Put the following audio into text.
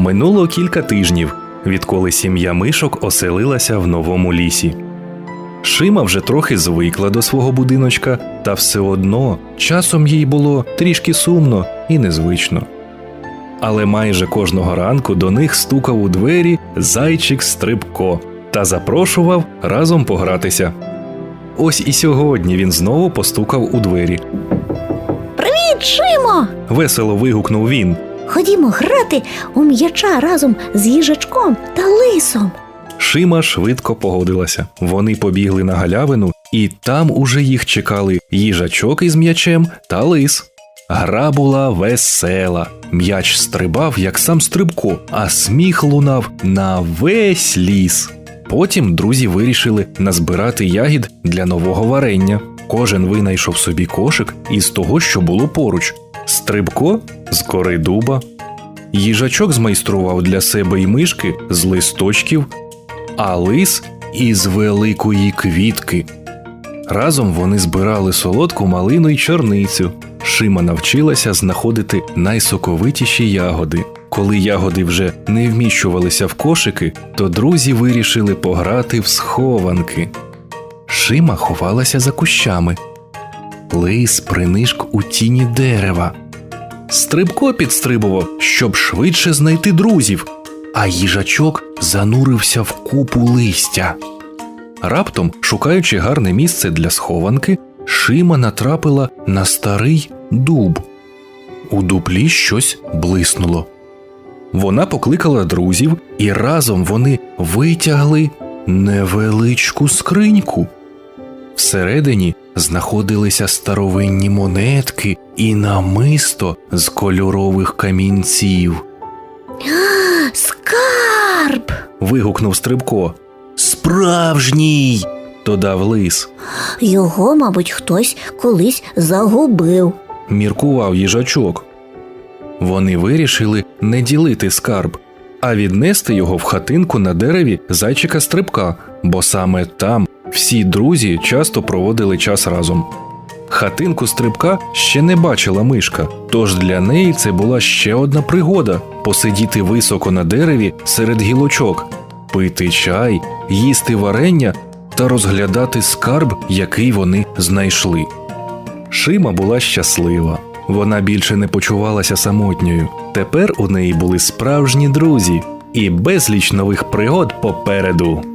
Минуло кілька тижнів, відколи сім'я мишок оселилася в новому лісі. Шима вже трохи звикла до свого будиночка, та все одно часом їй було трішки сумно і незвично. Але майже кожного ранку до них стукав у двері зайчик Стрибко та запрошував разом погратися. Ось і сьогодні він знову постукав у двері. Привіт, Шимо! Весело вигукнув він. Ходімо грати у м'яча разом з їжачком та лисом. Шима швидко погодилася. Вони побігли на галявину, і там уже їх чекали їжачок із м'ячем та лис. Гра була весела. М'яч стрибав, як сам стрибко, а сміх лунав на весь ліс. Потім друзі вирішили назбирати ягід для нового варення. Кожен винайшов собі кошик із того, що було поруч: стрибко з кори дуба. Їжачок змайстрував для себе й мишки з листочків, а лис із великої квітки. Разом вони збирали солодку малину й чорницю. Шима навчилася знаходити найсоковитіші ягоди. Коли ягоди вже не вміщувалися в кошики, то друзі вирішили пограти в схованки. Шима ховалася за кущами. Лис принишк у тіні дерева. Стрибко підстрибував, щоб швидше знайти друзів, а їжачок занурився в купу листя. Раптом, шукаючи гарне місце для схованки, Шима натрапила на старий дуб. У дуплі щось блиснуло. Вона покликала друзів, і разом вони витягли невеличку скриньку. Всередині знаходилися старовинні монетки і намисто з кольорових камінців. Скарб! Вигукнув Стрибко. Справжній. додав лис. Його, мабуть, хтось колись загубив. міркував їжачок. Вони вирішили не ділити скарб, а віднести його в хатинку на дереві зайчика стрибка, бо саме там всі друзі часто проводили час разом. Хатинку стрибка ще не бачила мишка, тож для неї це була ще одна пригода посидіти високо на дереві серед гілочок, пити чай, їсти варення та розглядати скарб, який вони знайшли. Шима була щаслива. Вона більше не почувалася самотньою. Тепер у неї були справжні друзі і безліч нових пригод попереду.